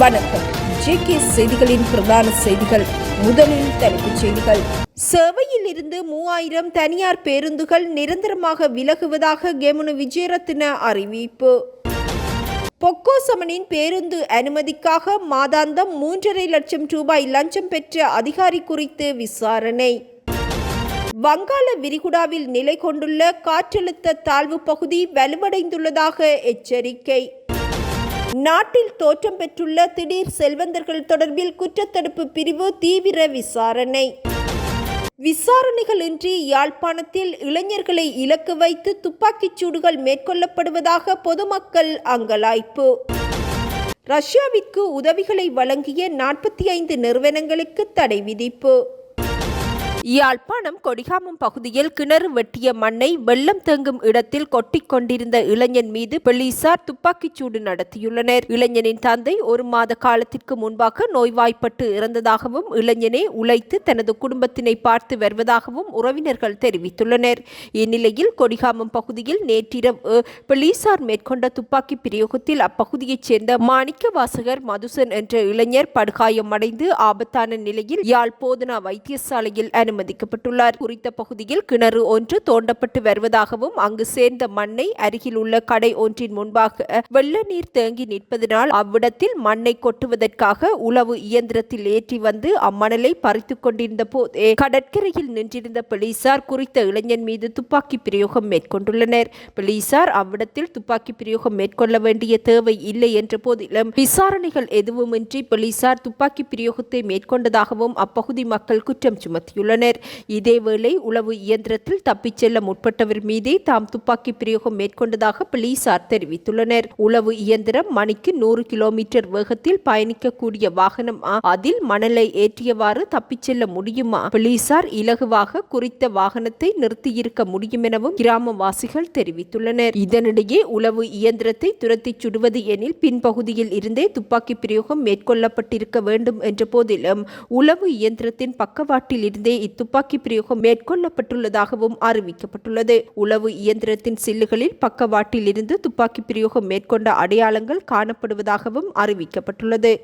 வணக்கம். ஜேகே செய்திகளின் பிரதான செய்திகள் முதலில் தலைப்புச் செய்திகள். சேவையில் இருந்து மூவாயிரம் தனியார் பேருந்துகள் நிரந்தரமாக விலகுவதாக கெமுனு விஜயரத்ன அறிவிப்பு. பொக்கோசமனின் பேருந்து அனுமதிக்காக மாதாந்தம் மூன்றரை லட்சம் ரூபாய் லஞ்சம் பெற்ற அதிகாரி குறித்து விசாரணை. வங்காள விரிகுடாவில் நிலை கொண்டுள்ள காற்றழுத்த தாழ்வு பகுதி வலுவடைந்துள்ளதாக எச்சரிக்கை. நாட்டில் தோற்றம் பெற்றுள்ள திடீர் செல்வந்தர்கள் தொடர்பில் குற்றத்தடுப்பு பிரிவு தீவிர விசாரணை. விசாரணைகளின்றி யாழ்ப்பாணத்தில் இளைஞர்களை இலக்கு வைத்து துப்பாக்கிச் சூடுகள் மேற்கொள்ளப்படுவதாக பொதுமக்கள் அங்கலாய்ப்பு. ரஷ்யாவிற்கு உதவிகளை வழங்கிய நாற்பத்தி ஐந்து நிறுவனங்களுக்கு தடை விதிப்பு. யாழ்ப்பாணம் கொடிகாமம் பகுதியில் கிணறு வெட்டிய மண்ணை வெள்ளம் தேங்கும் இடத்தில் கொட்டிக்கொண்டிருந்த இளைஞன் மீது போலீசார் துப்பாக்கிச்சூடு நடத்தியுள்ளனர். இளைஞனின் தந்தை ஒரு மாத காலத்திற்கு முன்பாக நோய்வாய்ப்பட்டு இறந்ததாகவும் இளைஞனே உழைத்து தனது குடும்பத்தினை பார்த்து வருவதாகவும் உறவினர்கள் தெரிவித்துள்ளனர். இந்நிலையில் கொடிகாமம் பகுதியில் நேற்றிரவு போலீசார் மேற்கொண்ட துப்பாக்கி பிரயோகத்தில் அப்பகுதியைச் சேர்ந்த மாணிக்க வாசகர் மதுசன் என்ற இளைஞர் படுகாயமடைந்து ஆபத்தான நிலையில் யாழ் போதனா வைத்தியசாலையில் அனுமதிக்கப்பட்டுள்ளார். குறித்த பகுதியில் கிணறு ஒன்று தோண்டப்பட்டு வருவதாகவும் அங்கு சேர்ந்த மண்ணை அருகில் உள்ள கடை ஒன்றின் முன்பாக வெள்ள நீர் தேங்கி நிற்பதனால் அவ்விடத்தில் மண்ணை கொட்டுவதற்காக உளவு இயந்திரத்தில் ஏற்றி வந்து அம்மணலை பறித்துக் கொண்டிருந்த போதே கடற்கரையில் நின்றிருந்த போலீசார் குறித்த இளைஞன் மீது துப்பாக்கி பிரயோகம் மேற்கொண்டுள்ளனர். போலீசார் அவ்விடத்தில் துப்பாக்கி பிரயோகம் மேற்கொள்ள வேண்டிய தேவை இல்லை என்ற போதிலும் விசாரணைகள் எதுவுமின்றி போலீசார் துப்பாக்கி பிரயோகத்தை மேற்கொண்டதாகவும் அப்பகுதி மக்கள் குற்றம் சுமத்தியுள்ளனர். கொண்டுள்ளனர் இதேவேளை உளவு இயந்திரத்தில் தப்பிச் செல்ல முற்பட்டவர் மீதே தாம் துப்பாக்கி பிரயோகம் மேற்கொண்டதாக போலீசார் தெரிவித்துள்ளனர். உளவு இயந்திரம் மணிக்கு நூறு கிலோமீட்டர் வேகத்தில் பயணிக்கக்கூடிய வாகனம் அதில் மணலை ஏற்றியவாறு தப்பிச் செல்ல முடியுமா? போலீசார் இலகுவாக குறித்த வாகனத்தை நிறுத்தியிருக்க முடியும் எனவும் கிராமவாசிகள் தெரிவித்துள்ளனர். இதனிடையே உளவு இயந்திரத்தை துரத்திச் சுடுவது எனில் பின்பகுதியில் இருந்தே துப்பாக்கி பிரயோகம் மேற்கொள்ளப்பட்டிருக்க வேண்டும் என்ற போதிலும் உளவு இயந்திரத்தின் பக்கவாட்டில் இருந்தே இத்துப்பாக்கி பிரயோகம் மேற்கொள்ளப்பட்டுள்ளதாகவும் அறிவிக்கப்பட்டுள்ளது. உளவு இயந்திரத்தின் சில்லுகளில் பக்கவாட்டில் இருந்து துப்பாக்கி பிரயோகம் மேற்கொண்ட அடையாளங்கள் காணப்படுவதாகவும் அறிவிக்கப்பட்டுள்ளது.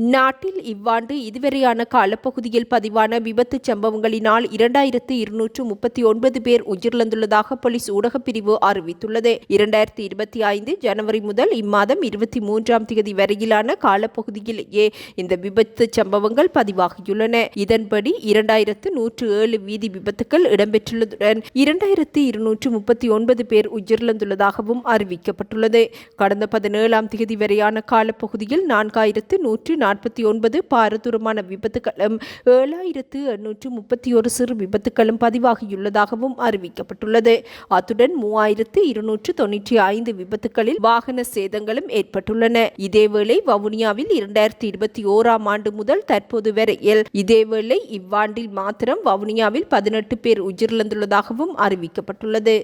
நாட்டில் இவ்வாண்டு இதுவரையான காலப்பகுதியில் பதிவான விபத்து சம்பவங்களினால் இரண்டாயிரத்து இருநூற்று முப்பத்தி ஒன்பது பேர் உயிரிழந்துள்ளதாக போலீஸ் ஊடகப் பிரிவு அறிவித்துள்ளது. இரண்டாயிரத்தி இருபத்தி ஐந்து ஜனவரி முதல் இம்மாதம் இருபத்தி மூன்றாம் தேதி வரையிலான காலப்பகுதியிலேயே இந்த விபத்து சம்பவங்கள் பதிவாகியுள்ளன. இதன்படி இரண்டாயிரத்து நூற்று ஏழு வீதி விபத்துக்கள் இடம்பெற்றுள்ளதுடன் இரண்டாயிரத்து இருநூற்று முப்பத்தி ஒன்பது பேர் உயிரிழந்துள்ளதாகவும் அறிவிக்கப்பட்டுள்ளது. கடந்த பதினேழாம் தேதி வரையான காலப்பகுதியில் நான்காயிரத்து நூற்று நாற்பத்தி ஒன்பது பாரதூரமான விபத்துகளும் ஏழாயிரத்து எண்ணூற்று முப்பத்தி ஒரு சிறு விபத்துகளும் பதிவாகியுள்ளதாகவும் அறிவிக்கப்பட்டுள்ளது. அத்துடன் மூவாயிரத்து இருநூற்று தொன்னூற்றி ஐந்து விபத்துகளில் வாகன சேதங்களும் ஏற்பட்டுள்ளன. இதேவேளை வவுனியாவில் இரண்டாயிரத்தி இருபத்தி ஓராம் ஆண்டு முதல் தற்போது வரையில் இதேவேளை இவ்வாண்டில் மாத்திரம் வவுனியாவில் பதினெட்டு பேர் உயிரிழந்துள்ளதாகவும் அறிவிக்கப்பட்டுள்ளது.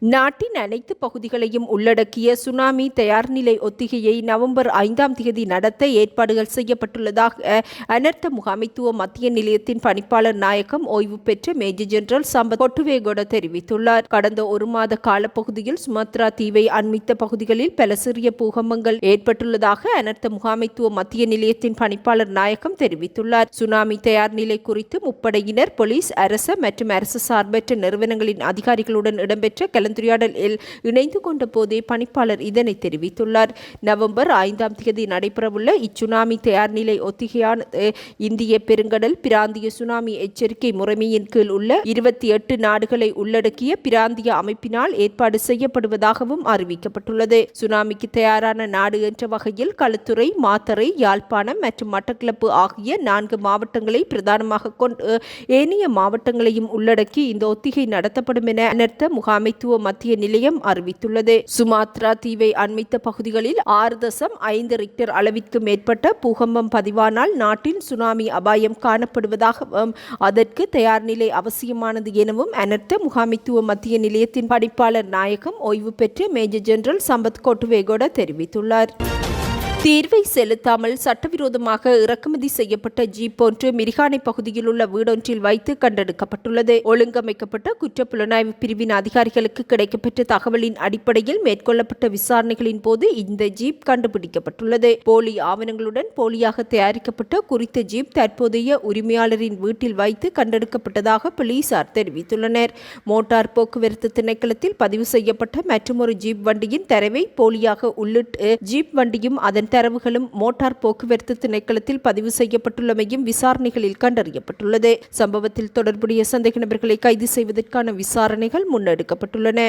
நாட்டின் அனைத்து பகுதிகளையும் உள்ளடக்கிய சுனாமி தயார்நிலை ஒத்திகையை நவம்பர் ஐந்தாம் தேதி நடத்த ஏற்பாடுகள் செய்யப்பட்டுள்ளதாக அனர்த்த முகாமைத்துவ மத்திய நிலையத்தின் பணிப்பாளர் நாயகம் ஓய்வு பெற்ற மேஜர் ஜெனரல் சம்பத் கொட்டுவேகோட தெரிவித்துள்ளார். கடந்த ஒரு மாத காலப்பகுதியில் சுமத்ரா தீவை அண்மித்த பகுதிகளில் பல சிறிய பூகம்பங்கள் ஏற்பட்டுள்ளதாக அனர்த்த முகாமைத்துவ மத்திய நிலையத்தின் பணிப்பாளர் நாயகம் தெரிவித்துள்ளார். சுனாமி தயார் நிலை குறித்து முப்படையினர் போலீஸ் அரச மற்றும் அரசு சார்பற்ற நிறுவனங்களின் அதிகாரிகளுடன் இடம்பெற்ற கலந்துரையாடலில் இணைந்து கொண்ட போதே பணிப்பாளர் இதனை தெரிவித்துள்ளார். நவம்பர் ஐந்தாம் தேதி நடைபெறவுள்ள இச்சுனாமி தயார்நிலை ஒத்திகையானது இந்திய பெருங்கடல் பிராந்திய சுனாமி எச்சரிக்கை முறைமையின் கீழ் உள்ள இருபத்தி எட்டு நாடுகளை உள்ளடக்கிய பிராந்திய அமைப்பினால் ஏற்பாடு செய்யப்படுவதாகவும் அறிவிக்கப்பட்டுள்ளது. சுனாமிக்கு தயாரான நாடு என்ற வகையில் களுத்துறை மாத்தறை யாழ்ப்பாணம் மற்றும் மட்டக்களப்பு ஆகிய நான்கு மாவட்டங்களை பிரதானமாக கொண்டு ஏனைய மாவட்டங்களையும் உள்ளடக்கி இந்த ஒத்திகை நடத்தப்படும் என அனர்த்த முகாமைத்துவ மத்திய நிலையம் அறிவித்துள்ளது. சுமாத்ரா தீவை அண்மித்த பகுதிகளில் ஆறு தசம் ஐந்து ரிக்டர் அளவிற்கு மேற்பட்ட பூகம்பம் பதிவானால் நாட்டில் சுனாமி அபாயம் காணப்படுவதாகவும் அதற்கு தயார் நிலை அவசியமானது எனவும் அனர்த்த முகாமித்துவ மத்திய நிலையத்தின் படிப்பாளர் நாயகம் ஓய்வு பெற்ற மேஜர் ஜெனரல் சம்பத் கோட்டுவேகோட தெரிவித்துள்ளார். தீர்வை செலுத்தாமல் சட்டவிரோதமாக இறக்குமதி செய்யப்பட்ட ஜீப் ஒன்று மிரிகானை பகுதியில் உள்ள வீடொன்றில் வைத்து கண்டெடுக்கப்பட்டுள்ளது. ஒழுங்கமைக்கப்பட்ட குற்றப்புலனாய்வு பிரிவின் அதிகாரிகளுக்கு கிடைக்கப்பெற்ற தகவலின் அடிப்படையில் மேற்கொள்ளப்பட்ட விசாரணைகளின் போது இந்த ஜீப் கண்டுபிடிக்கப்பட்டுள்ளது. போலி ஆவணங்களுடன் போலியாக தயாரிக்கப்பட்ட குறித்த ஜீப் தற்போதைய உரிமையாளரின் வீட்டில் வைத்து கண்டெடுக்கப்பட்டதாக போலீசார் தெரிவித்துள்ளனர். மோட்டார் போக்குவரத்து திணைக்களத்தில் பதிவு செய்யப்பட்ட மற்றொரு ஜீப் வண்டியின் தரவை போலியாக உள்ளிட்டு ஜீப் வண்டியும் அதன் தரவுகளும் மோட்டார் போக்குவரத்து திணைக்களத்தில் பதிவு செய்யப்பட்டுள்ளமையும் விசாரணைகளில் கண்டறியப்பட்டுள்ளது. சம்பவத்தில் தொடர்புடைய சந்தேக நபர்களை கைது செய்வதற்கான விசாரணைகள் முன்னெடுக்கப்பட்டுள்ளன.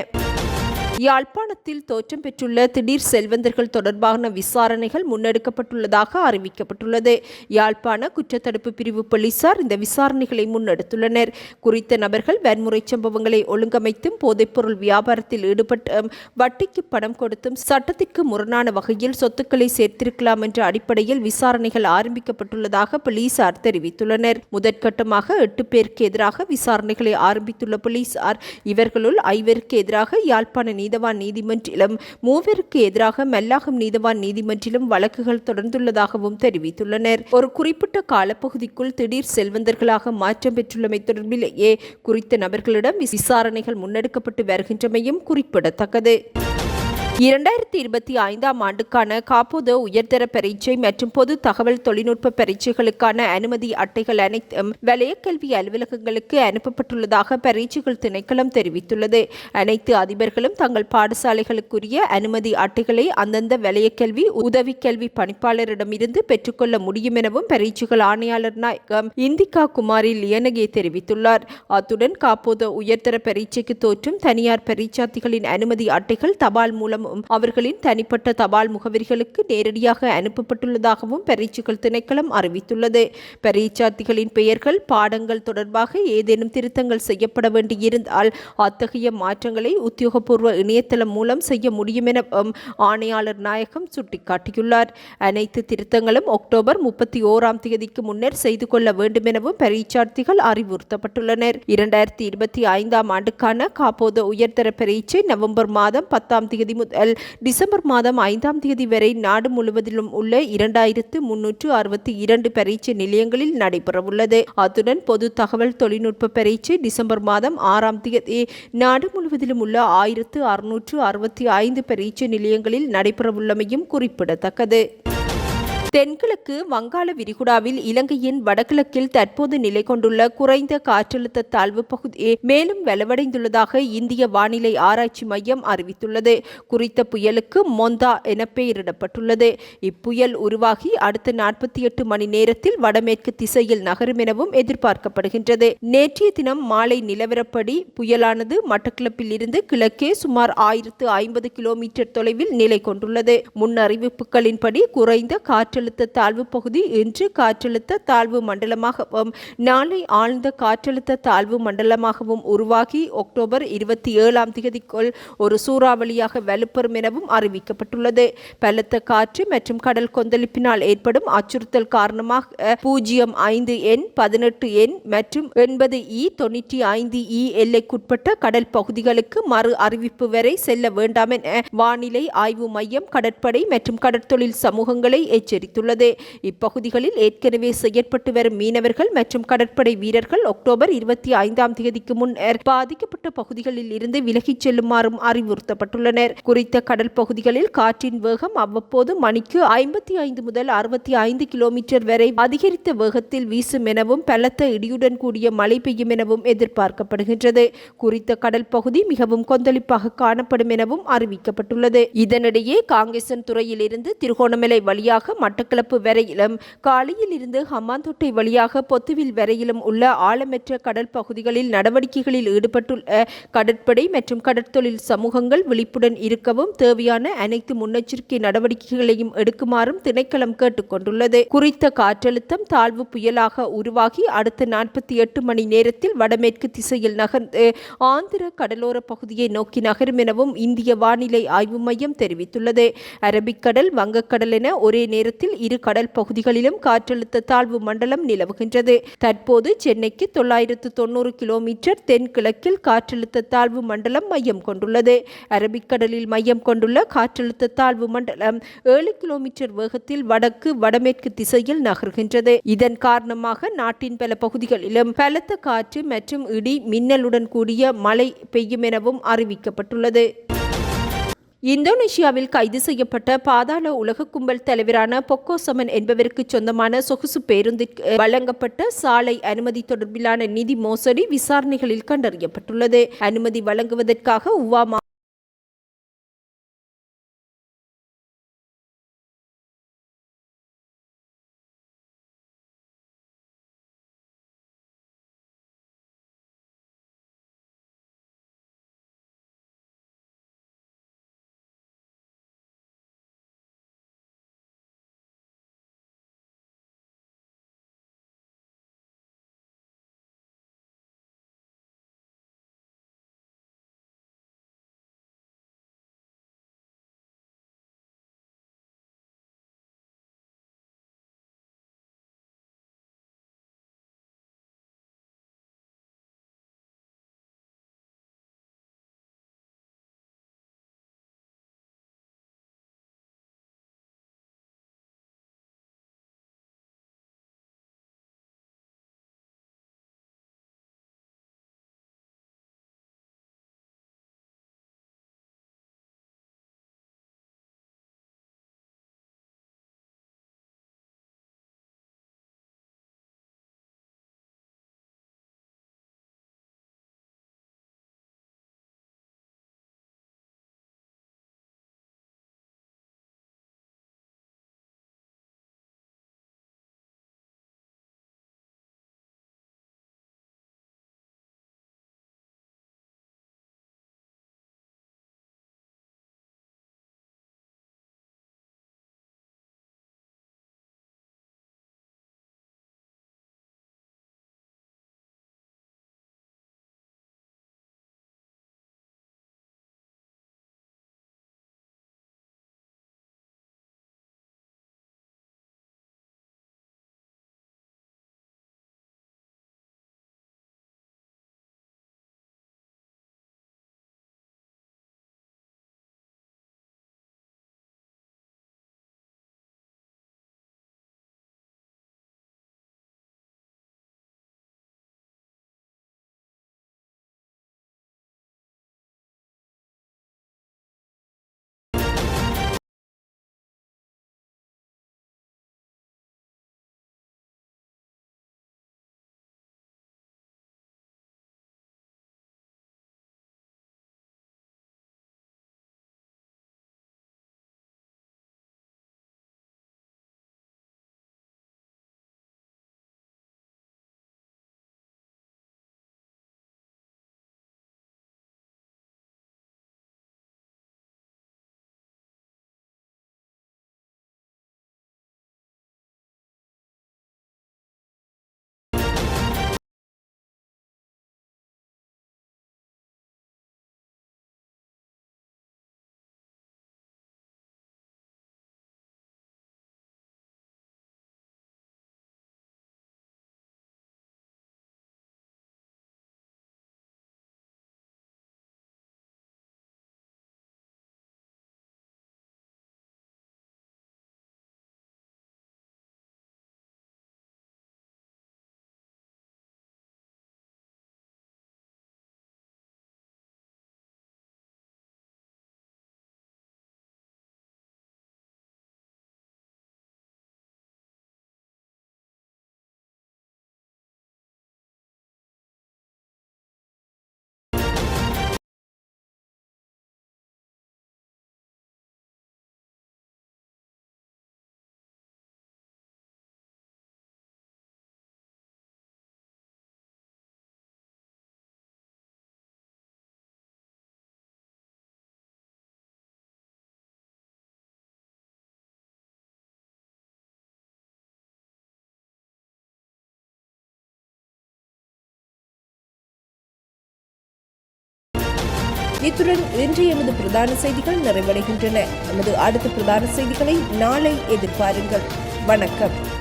யாழ்ப்பாணத்தில் தோற்றம் பெற்றுள்ள திடீர் செல்வந்தர்கள் தொடர்பான விசாரணைகள் முன்னெடுக்கப்பட்டுள்ளதாக அறிவிக்கப்பட்டுள்ளது. யாழ்ப்பாண குற்றத்தடுப்பு பிரிவு போலீசார் இந்த விசாரணைகளை முன்னெடுத்துள்ளனர். குறித்த நபர்கள் வன்முறை சம்பவங்களை ஒழுங்கமைத்தும் போதைப்பொருள் வியாபாரத்தில் ஈடுபட்டு வட்டிக்கு பணம் கொடுத்தும் சட்டத்திற்கு முரணான வகையில் சொத்துக்களை சேர்த்திருக்கலாம் என்ற அடிப்படையில் விசாரணைகள் ஆரம்பிக்கப்பட்டுள்ளதாக போலீசார் தெரிவித்துள்ளனர். முதற்கட்டமாக எட்டு பேருக்கு எதிராக விசாரணைகளை ஆரம்பித்துள்ள போலீசார் இவர்களுள் ஐவருக்கு எதிராக யாழ்ப்பாண நீதவான் நீதிமன்றிலும் மூவருக்கு எதிராக மல்லாகம் நீதவான் நீதிமன்றிலும் வழக்குகள் தொடர்ந்துள்ளதாகவும் தெரிவித்துள்ளனர். ஒரு குறிப்பிட்ட காலப்பகுதிக்குள் திடீர் செல்வந்தர்களாக மாற்றம் பெற்றுள்ளமை தொடர்பிலேயே குறித்த நபர்களிடம் விசாரணைகள் முன்னெடுக்கப்பட்டு வருகின்றமையும் குறிப்பிடத்தக்கது. இரண்டாயிரத்தி இருபத்தி ஐந்தாம் ஆண்டுக்கான காப்போத உயர்தர பரீட்சை மற்றும் பொது தகவல் தொழில்நுட்ப பரீட்சைகளுக்கான அனுமதி அட்டைகள் அனைத்தும் வலயக்கல்வி அலுவலகங்களுக்கு அனுப்பப்பட்டுள்ளதாக பரீட்சைகள் திணைக்களம் தெரிவித்துள்ளது. அனைத்து அதிபர்களும் தங்கள் பாடசாலைகளுக்குரிய அனுமதி அட்டைகளை அந்தந்த வலயக்கல்வி உதவி கல்வி பணிப்பாளரிடமிருந்து பெற்றுக்கொள்ள முடியும் எனவும் பரீட்சைகள் ஆணையாளர் நாயகம் இந்திகா குமாரி லியனகே தெரிவித்துள்ளார். அத்துடன் காப்போத உயர்தர பரீட்சைக்கு தோற்றும் தனியார் பரீட்சார்த்திகளின் அனுமதி அட்டைகள் தபால் மூலம் அவர்களின் தனிப்பட்ட தபால் முகவரிகளுக்கு நேரடியாக அனுப்பப்பட்டுள்ளதாகவும் பரீட்சைகள் திணைக்களம் அறிவித்துள்ளது. பரீட்சார்த்திகளின் பெயர்கள் பாடங்கள் தொடர்பாக ஏதேனும் திருத்தங்கள் செய்யப்பட வேண்டியிருந்தால் அத்தகைய மாற்றங்களை உத்தியோகபூர்வ இணையதளம் மூலம் செய்ய முடியும் எனவும் ஆணையாளர் நாயகம் சுட்டிக்காட்டியுள்ளார். அனைத்து திருத்தங்களும் அக்டோபர் முப்பத்தி ஓராம் தேதிக்கு முன்னர் செய்து கொள்ள வேண்டும் எனவும் பரீட்சார்த்திகள் அறிவுறுத்தப்பட்டுள்ளனர். இரண்டாயிரத்தி இருபத்தி ஐந்தாம் ஆண்டுக்கான காப்போத உயர்தர பரீட்சை நவம்பர் மாதம் பத்தாம் தேதி முதல் முதல் டிசம்பர் மாதம் ஐந்தாம் தேதி வரை நாடு முழுவதிலும் உள்ள இரண்டாயிரத்து முன்னூற்று அறுபத்தி இரண்டு பரீட்சை நிலையங்களில் நடைபெறவுள்ளது. அத்துடன் பொது தகவல் தொழில்நுட்ப பரீட்சை டிசம்பர் மாதம் ஆறாம் தேதி நாடு முழுவதிலும் உள்ள ஆயிரத்து அறுநூற்று அறுபத்தி ஐந்து பரீட்சை நிலையங்களில் நடைபெறவுள்ளமையும் குறிப்பிடத்தக்கது. தென்கிழக்கு வங்காள விரிகுடாவில் இலங்கையின் வடகிழக்கில் தற்போது நிலை கொண்டுள்ள குறைந்த காற்றழுத்த தாழ்வு பகுதி மேலும் வலுவடைந்துள்ளதாக இந்திய வானிலை ஆராய்ச்சி மையம் அறிவித்துள்ளது. குறித்த புயலுக்கு மொந்தா என பெயரிடப்பட்டுள்ளது. இப்புயல் உருவாகி அடுத்த நாற்பத்தி எட்டு மணி நேரத்தில் வடமேற்கு திசையில் நகரும் எனவும் எதிர்பார்க்கப்படுகின்றது. நேற்றைய தினம் மாலை நிலவரப்படி புயலானது மட்டக்கிளப்பில் இருந்து கிழக்கே சுமார் ஆயிரத்து ஐம்பது கிலோமீட்டர் தொலைவில் நிலை கொண்டுள்ளது. முன்னறிவிப்புகளின்படி குறைந்த காற்று காற்றழுத்த தாழ்வு பகுதி இன்று காற்றழுத்த தாழ்வு மண்டலமாகவும் நாளை ஆழ்ந்த காற்றழுத்த தாழ்வு மண்டலமாகவும் உருவாகி அக்டோபர் இருபத்தி ஏழாம் தேதிக்குள் ஒரு சூறாவளியாக வலுப்பெறும் எனவும் அறிவிக்கப்பட்டுள்ளது. பலத்த காற்று மற்றும் கடல் கொந்தளிப்பினால் ஏற்படும் அச்சுறுத்தல் காரணமாக பூஜ்ஜியம் ஐந்து எண் பதினெட்டு எண் மற்றும் எண்பது இ தொண்ணூற்றி ஐந்து இ எல்லைக்குட்பட்ட கடல் பகுதிகளுக்கு மறு அறிவிப்பு வரை செல்ல வேண்டாம் என வானிலை ஆய்வு மையம் கடற்படை மற்றும் கடற்தொழில் சமூகங்களை எச்சரித்துள்ளது. தெரிவித்துள்ளது இப்பகுதிகளில் ஏற்கனவே செயற்பட்டு வரும் மீனவர்கள் மற்றும் கடற்படை வீரர்கள் அக்டோபர் இருபத்தி ஐந்தாம் தேதிக்கு முன்னர் பாதிக்கப்பட்ட பகுதிகளில் இருந்து விலகிச் செல்லுமாறும் அறிவுறுத்தப்பட்டுள்ளனர். குறித்த கடல் பகுதிகளில் காற்றின் வேகம் அவ்வப்போது மணிக்கு ஐம்பத்தி ஐந்து முதல் அறுபத்தி ஐந்து கிலோமீட்டர் வரை அதிகரித்த வேகத்தில் வீசும் எனவும் பலத்த இடியுடன் கூடிய மழை பெய்யும் எனவும் எதிர்பார்க்கப்படுகின்றது. குறித்த கடல் பகுதி மிகவும் கொந்தளிப்பாக காணப்படும் எனவும் அறிவிக்கப்பட்டுள்ளது. இதனிடையே காங்கேசன் துறையில் இருந்து திருகோணமலை வழியாக மற்ற மட்டக்களப்பு வரையிலும் காலையில் இருந்து ஹம்மாந்தோட்டை வழியாக பொத்துவில் வரையிலும் உள்ள ஆழமற்ற கடல் பகுதிகளில் நடவடிக்கைகளில் ஈடுபட்டுள்ள கடற்படை மற்றும் கடற்தொழில் சமூகங்கள் விழிப்புடன் இருக்கவும் தேவையான அனைத்து முன்னெச்சரிக்கை நடவடிக்கைகளையும் எடுக்குமாறும் திணைக்களம் கேட்டுக்கொண்டுள்ளது குறித்த காற்றழுத்தம் தாழ்வு புயலாக உருவாகி அடுத்த நாற்பத்தி எட்டு மணி நேரத்தில் வடமேற்கு திசையில் நகர்ந்து ஆந்திர கடலோர பகுதியை நோக்கி நகரும் எனவும் இந்திய வானிலை ஆய்வு மையம் தெரிவித்துள்ளது. அரபிக்கடல் வங்கக்கடல் என ஒரே நேரத்தில் தமிழகத்தில் இரு கடல் பகுதிகளிலும் காற்றழுத்த தாழ்வு மண்டலம் நிலவுகின்றது. தற்போது சென்னைக்கு தொள்ளாயிரத்து தொண்ணூறு கிலோமீட்டர் தென்கிழக்கில் காற்றழுத்த தாழ்வு மண்டலம் மையம் கொண்டுள்ளது. அரபிக்கடலில் மையம் கொண்டுள்ள காற்றழுத்த தாழ்வு மண்டலம் ஏழு கிலோமீட்டர் வேகத்தில் வடக்கு வடமேற்கு திசையில் நகர்கின்றது. இதன் காரணமாக நாட்டின் பல பகுதிகளிலும் பலத்த காற்று மற்றும் இடி மின்னலுடன் கூடிய மழை பெய்யும் எனவும் அறிவிக்கப்பட்டுள்ளது. இந்தோனேஷியாவில் கைது செய்யப்பட்ட பாதாள உலக கும்பல் தலைவரான பொக்கோசமன் என்பவருக்கு சொந்தமான சொகுசு பேருந்திற்கு வழங்கப்பட்ட சாலை அனுமதி தொடர்பிலான நிதி மோசடி விசாரணைகளில் கண்டறியப்பட்டுள்ளது. அனுமதி வழங்குவதற்காக உவாமா இத்துடன் இன்று எமது பிரதான செய்திகள் நிறைவடைகின்றன. எமது அடுத்த பிரதான செய்திகளை நாளை எதிர்பாருங்கள். வணக்கம்.